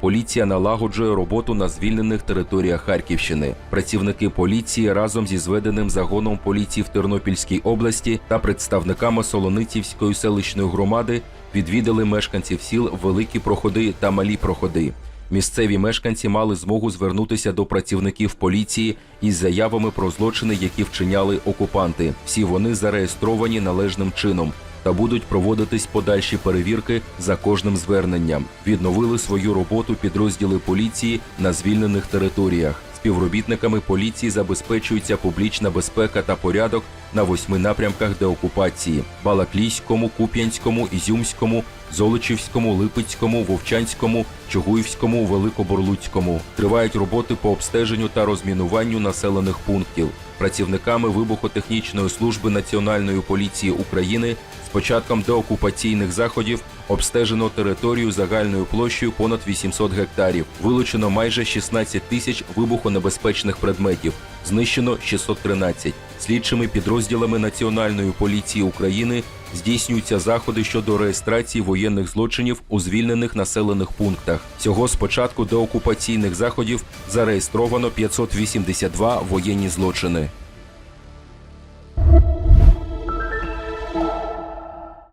поліція налагоджує роботу на звільнених територіях Харківщини. Працівники поліції разом зі зведеним загоном поліції в Тернопільській області та представниками Солоницівської селищної громади відвідали мешканців сіл Великі Проходи та Малі Проходи. Місцеві мешканці мали змогу звернутися до працівників поліції із заявами про злочини, які вчиняли окупанти. Всі вони зареєстровані належним чином та будуть проводитись подальші перевірки за кожним зверненням. Відновили свою роботу підрозділи поліції на звільнених територіях. Співробітниками поліції забезпечується публічна безпека та порядок на восьми напрямках деокупації: Балаклійському, Куп'янському, Ізюмському, Золочівському, Липецькому, Вовчанському, Чугуївському, Великоборлуцькому. Тривають роботи по обстеженню та розмінуванню населених пунктів. Працівниками вибухотехнічної служби Національної поліції України з початком деокупаційних заходів обстежено територію загальною площею понад 800 гектарів. Вилучено майже 16 тисяч вибухонебезпечних предметів. Знищено 613. Слідчими підрозділами Національної поліції України здійснюються заходи щодо реєстрації воєнних злочинів у звільнених населених пунктах. Цього з початку деокупаційних заходів зареєстровано 582 воєнні злочини.